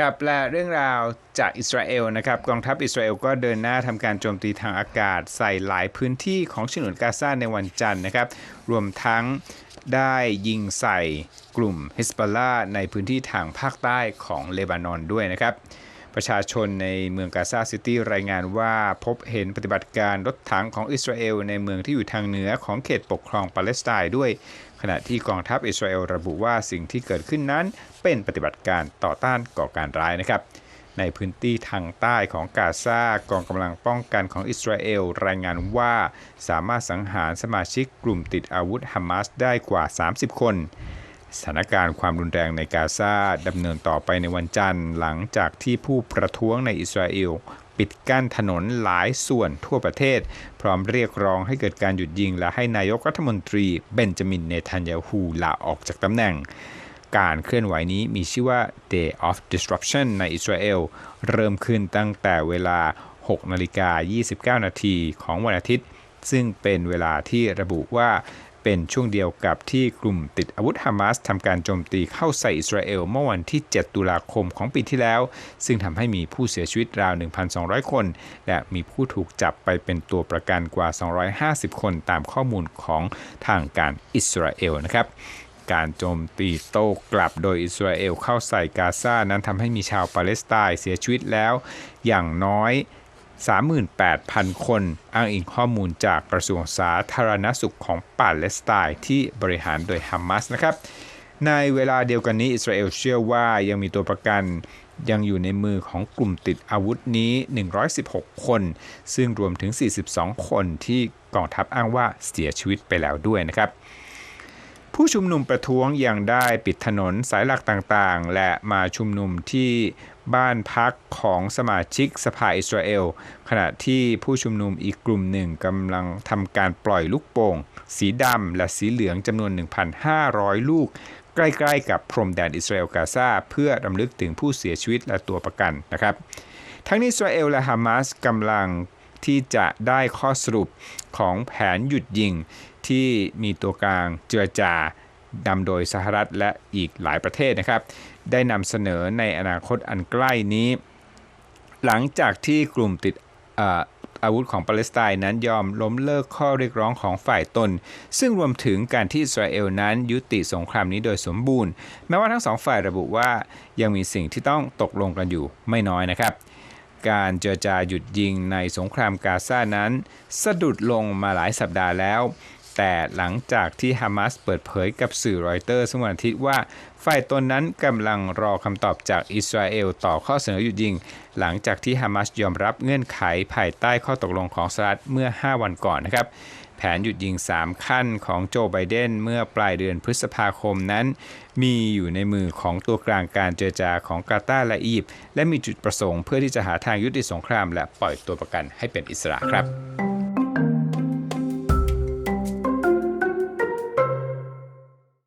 ครับและเรื่องราวจากอิสราเอลนะครับกองทัพอิสราเอลก็เดินหน้าทำการโจมตีทางอากาศใส่หลายพื้นที่ของฉนวนกาซาในวันจันทร์นะครับ รวมทั้งได้ยิงใส่กลุ่มฮิสบอลลาในพื้นที่ทางภาคใต้ของเลบานอนด้วยนะครับ ประชาชนในเมืองกาซาซิตี้รายงานว่าพบเห็นปฏิบัติการรถถังของอิสราเอลในเมืองที่อยู่ทางเหนือของเขตปกครองปาเลสไตน์ด้วย ขณะที่กองทัพอิสราเอลระบุว่าสิ่งที่เกิดขึ้นนั้นเป็นปฏิบัติการต่อต้านก่อการร้ายนะครับในพื้นที่ทางใต้ของกาซากองกำลังป้องกันของอิสราเอลรายงานว่า สามารถสังหารสมาชิกกลุ่มติดอาวุธฮามาสได้กว่า 30 คน สถานการณ์ความรุนแรงในกาซาดำเนินต่อไปในวันจันทร์ หลังจากที่ผู้ประท้วงในอิสราเอลปิดกั้นถนนหลายส่วนทั่วประเทศ พร้อมเรียกร้องให้เกิดการหยุดยิง และให้นายกรัฐมนตรีเบนจามินเนทันยาฮูลาออกจากตำแหน่ง การเคลื่อนไหวนี้มีชื่อว่า Day of Disruption ในอิสราเอล เริ่มขึ้นตั้งแต่เวลา 6 นาฬิกา 29 นาทีของวันอาทิตย์ ซึ่งเป็นเวลาที่ระบุว่า เป็นช่วงเดียวกับที่กลุ่มติดอาวุธฮามาสทำการโจมตีเข้าใส่อิสราเอลเมื่อวันที่ 7 ตุลาคมของปีที่แล้ว ซึ่งทำให้มีผู้เสียชีวิตราว 1,200 คน และมีผู้ถูกจับไปเป็นตัวประกันกว่า 250 คนตามข้อมูลของทางการอิสราเอลนะครับการโจมตีโต้กลับโดยอิสราเอลเข้าใส่กาซานั้นทำให้มีชาวปาเลสไตน์เสียชีวิตแล้วอย่างน้อย 38,000 คนอ้างอิงข้อมูลจากกระทรวงสาธารณสุขของปาเลสไตน์ที่บริหารโดยฮามาสนะครับในเวลาเดียวกันนี้อิสราเอลเชื่อว่ายังมีตัวประกันยังอยู่ในมือของกลุ่มติดอาวุธนี้ 116 คน ซึ่งรวมถึง 42 คนที่กองทัพอ้างว่าเสียชีวิตไปแล้วด้วยนะครับ ผู้ชุมนุมประท้วงยังได้ปิดถนนสายหลักต่างๆ และมาชุมนุมที่บ้านพักของสมาชิกสภาอิสราเอล ขณะที่ผู้ชุมนุมอีกกลุ่มหนึ่งกำลังทำการปล่อยลูกโป่ง สีดำและสีเหลืองจำนวน 1,500 ลูก ใกล้ๆ กับพรมแดนอิสราเอลกาซาเพื่อรำลึกถึงผู้เสียชีวิตและตัวประกันนะครับ ทั้งนี้อิสราเอลและฮามาสกำลัง ที่จะได้ข้อสรุปของแผนหยุดยิงที่มีตัวกลางเจรจานำโดยสหรัฐและอีกหลายประเทศนะครับ ได้นำเสนอในอนาคตอันใกล้นี้ หลังจากที่กลุ่มติดอาวุธของปาเลสไตน์นั้นยอมล้มเลิกข้อเรียกร้องของฝ่ายตน ซึ่งรวมถึงการที่อิสราเอลนั้นยุติสงครามนี้โดยสมบูรณ์ แม้ว่าทั้งสองฝ่ายระบุว่ายังมีสิ่งที่ต้องตกลงกันอยู่ไม่น้อยนะครับ การเจรจาหยุดยิงในสงครามกาซานั้น สะดุดลงมาหลายสัปดาห์แล้ว แต่หลังจากที่ฮามาสเปิดเผยกับสื่อรอยเตอร์สวันอาทิตย์ว่า ฝ่ายตนนั้นกำลังรอคำตอบจากอิสราเอลต่อข้อเสนอหยุดยิง หลังจากที่ฮามาสยอมรับเงื่อนไขภายใต้ข้อตกลงของสหรัฐเมื่อ 5 วันก่อนนะครับ แผนหยุดยิง 3 ขั้นของโจไบเดนเมื่อปลายเดือนพฤษภาคมนั้น มีอยู่ในมือของตัวกลางการเจรจาของกาตาร์และอียิปต์และมีจุดประสงค์เพื่อที่จะหาทางยุติสงคราม และปล่อยตัวประกันให้เป็นอิสระครับ